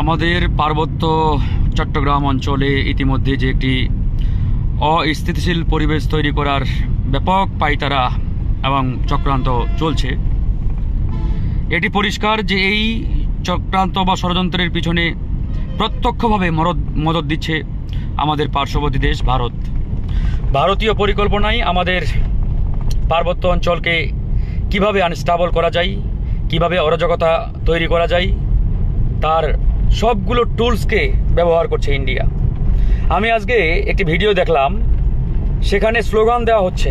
আমাদের পার্বত্য চট্টগ্রাম অঞ্চলে ইতিমধ্যে যে একটি অস্থিতিশীল পরিবেশ তৈরি করার ব্যাপক পাইতারা এবং চক্রান্ত চলছে। এটি পরিষ্কার যে এই চক্রান্ত বা ষড়যন্ত্রের পিছনে প্রত্যক্ষভাবে মদত দিচ্ছে আমাদের পার্শ্ববর্তী দেশ, ভারত। ভারতীয় পরিকল্পনায় আমাদের পার্বত্য অঞ্চলকে কীভাবে আনস্টাবল করা যায়, কীভাবে অরাজকতা তৈরি করা যায়, তার সবগুলো টুলসকে ব্যবহার করছে ইন্ডিয়া। আমি আজকে একটি ভিডিও দেখলাম, সেখানে স্লোগান দেওয়া হচ্ছে,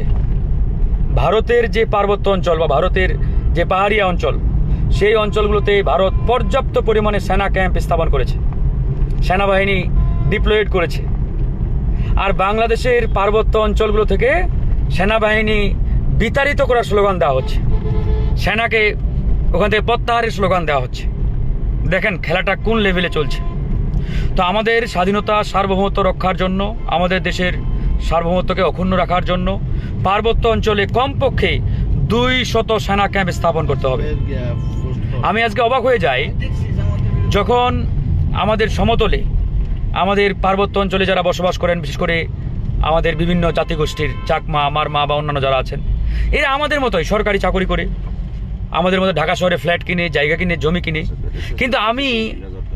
ভারতের যে পার্বত্য অঞ্চল বা ভারতের যে পাহাড়িয়া অঞ্চল, সেই অঞ্চলগুলোতে ভারত পর্যাপ্ত পরিমাণে সেনা ক্যাম্প স্থাপন করেছে, সেনাবাহিনী ডিপ্লয়েড করেছে। আর বাংলাদেশের পার্বত্য অঞ্চলগুলো থেকে সেনাবাহিনী বিতাড়িত করার স্লোগান দেওয়া হচ্ছে। সেনাকে ওখান থেকে প্রত্যাহারের স্লোগান দেওয়া হচ্ছে। দেখেন খেলাটা কোন লেভেলে চলছে। তো আমাদের স্বাধীনতা সার্বভৌমত্ব রক্ষার জন্য, আমাদের দেশের সার্বভৌমত্বকে অক্ষুণ্ণ রাখার জন্য পার্বত্য অঞ্চলে কমপক্ষে দুই শত সেনা ক্যাম্প স্থাপন করতে হবে। আমি আজকে অবাক হয়ে যাই যখন আমাদের সমতলে, আমাদের পার্বত্য অঞ্চলে যারা বসবাস করেন, বিশেষ করে আমাদের বিভিন্ন জাতিগোষ্ঠীর চাকমা, মারমা বা অন্যান্য যারা আছেন, এরা আমাদের মতোই সরকারি চাকরি করে। আমাদের মধ্যে ঢাকা শহরে ফ্ল্যাট কিনে, জায়গা কিনে, জমি কিনে। কিন্তু আমি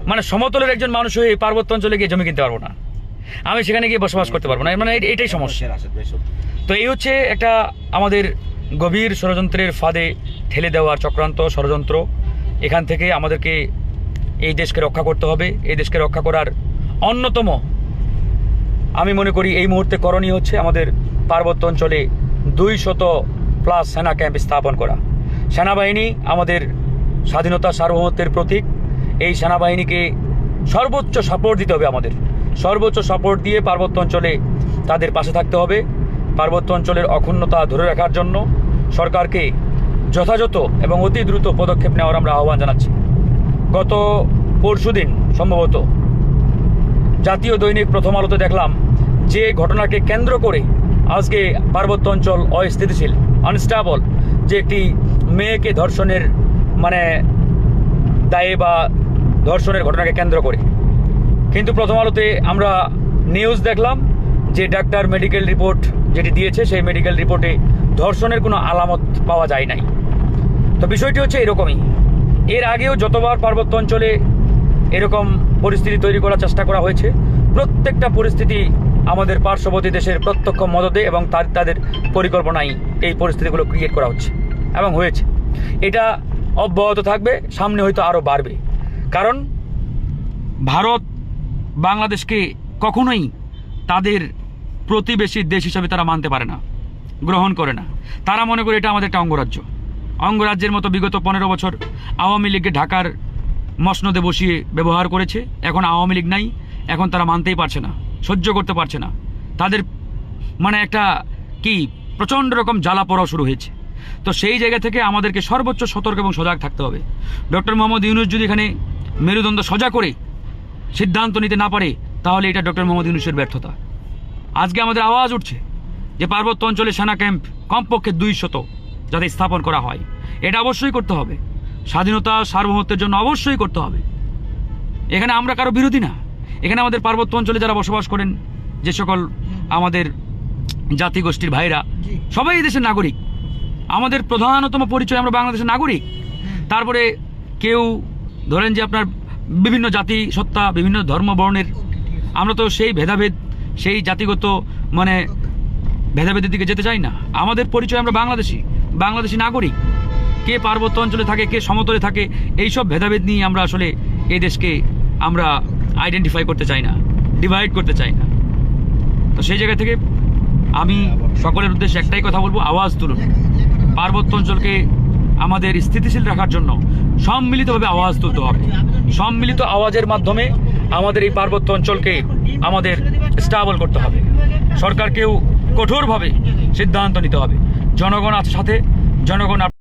মানে সমতলের একজন মানুষ হয়ে পার্বত্য অঞ্চলে গিয়ে জমি কিনতে পারব না। আমি সেখানে গিয়ে বসবাস করতে পারব না। মানে এটাই সমস্যা। তো এই হচ্ছে একটা আমাদের গভীর ষড়যন্ত্রের ফাঁদে ঠেলে দেওয়ার চক্রান্ত ষড়যন্ত্র। এখান থেকে আমাদেরকে এই দেশকে রক্ষা করতে হবে। এই দেশকে রক্ষা করার অন্যতম, আমি মনে করি এই মুহূর্তে করণীয় হচ্ছে আমাদের পার্বত্য অঞ্চলে দুই শত প্লাস সেনা ক্যাম্প স্থাপন করা। সেনাবাহিনী আমাদের স্বাধীনতা সার্বভৌমত্বের প্রতীক। এই সেনাবাহিনীকে সর্বোচ্চ সাপোর্ট দিতে হবে আমাদের। সর্বোচ্চ সাপোর্ট দিয়ে পার্বত্য অঞ্চলে তাদের পাশে থাকতে হবে। পার্বত্য অঞ্চলের অক্ষুণ্ণতা ধরে রাখার জন্য সরকারকে যথাযথ এবং অতি দ্রুত পদক্ষেপ নেওয়ার আমরা আহ্বান জানাচ্ছি। গত পরশুদিন সম্ভবত জাতীয় দৈনিক প্রথম আলোতে দেখলাম যে ঘটনাকে কেন্দ্র করে আজকে পার্বত্য অঞ্চল অস্থিতিশীল আনস্টাবল যে একটি মেয়েকে ধর্ষণের মানে দায়ে বা ধর্ষণের ঘটনাকে কেন্দ্র করে। কিন্তু প্রথম আলোতে আমরা নিউজ দেখলাম যে ডাক্তার মেডিকেল রিপোর্ট যেটি দিয়েছে, সেই মেডিকেল রিপোর্টে ধর্ষণের কোনো আলামত পাওয়া যায় নাই। তো বিষয়টি হচ্ছে এরকমই। এর আগেও যতবার পার্বত্য অঞ্চলে এরকম পরিস্থিতি তৈরি করার চেষ্টা করা হয়েছে। প্রত্যেকটা পরিস্থিতি আমাদের পার্শ্ববর্তী দেশের প্রত্যক্ষ মদদে এবং তার তাদের পরিকল্পনায় এই পরিস্থিতিগুলো ক্রিয়েট করা হচ্ছে এবং হয়েছে। এটা অব্যাহত থাকবে, সামনে হয়তো আরও বাড়বে। কারণ ভারত বাংলাদেশকে কখনোই তাদের প্রতিবেশী দেশ হিসাবে তারা মানতে পারে না, গ্রহণ করে না। তারা মনে করে এটা আমাদের একটা অঙ্গরাজ্য। অঙ্গরাজ্যের মতো বিগত পনেরো বছর আওয়ামী লীগকে ঢাকার মসনদে বসিয়ে ব্যবহার করেছে। এখন আওয়ামী লীগ নাই, এখন তারা মানতেই পারছে না, সহ্য করতে পারছে না। তাদের মানে একটা কি, প্রচণ্ড রকম জ্বালা পড়াও শুরু হয়েছে। তো সেই জায়গা থেকে আমাদেরকে সর্বোচ্চ সতর্ক এবং সজাগ থাকতে হবে। ডক্টর মোহাম্মদ ইউনুস যদি এখানে মেরুদণ্ড সজা করে, সিদ্ধান্ত নিতে না পারে, তাহলে এটা ডক্টর মোহাম্মদ ইউনুসের ব্যর্থতা। আজকে আমাদের আওয়াজ উঠছে যে পার্বত্য অঞ্চলে সেনা ক্যাম্প কমপক্ষে দুই শত যাতে স্থাপন করা হয়। এটা অবশ্যই করতে হবে। স্বাধীনতা সার্বভৌমত্বের জন্য অবশ্যই করতে হবে। এখানে আমরা কারও বিরোধী না। এখানে আমাদের পার্বত্য অঞ্চলে যারা বসবাস করেন যে সকল আমাদের জাতিগোষ্ঠীর ভাইরা সবাই এই দেশের নাগরিক। আমাদের প্রধানতম পরিচয় আমরা বাংলাদেশের নাগরিক। তারপরে কেউ ধরেন যে আপনার বিভিন্ন জাতি সত্তা বিভিন্ন ধর্ম বর্ণের আমরা তো সেই ভেদাভেদ সেই জাতিগত মানে ভেদাভেদের দিকে যেতে চাই না। আমাদের পরিচয় আমরা বাংলাদেশি বাংলাদেশি নাগরিক। কে পার্বত্য অঞ্চলে থাকে, কে সমতলে থাকে, এইসব ভেদাভেদ নিয়ে আমরা আসলে এই দেশকে আমরা আইডেন্টিফাই করতে চাই না ডিভাইড করতে চাই না। তো সেই জায়গা থেকে আমি সকলের উদ্দেশ্যে একটাই কথা বলব, আওয়াজ তুলুন। পার্বত্য অঞ্চলকে আমাদের স্থিতিশীল রাখার জন্য সম্মিলিতভাবে আওয়াজ তুলতে হবে। সম্মিলিত আওয়াজের মাধ্যমে আমাদের এই পার্বত্য অঞ্চলকে আমাদের স্টাবল করতে হবে। সরকারকেও কঠোরভাবে সিদ্ধান্ত নিতে হবে। জনগণ আছে সাথে, জনগণ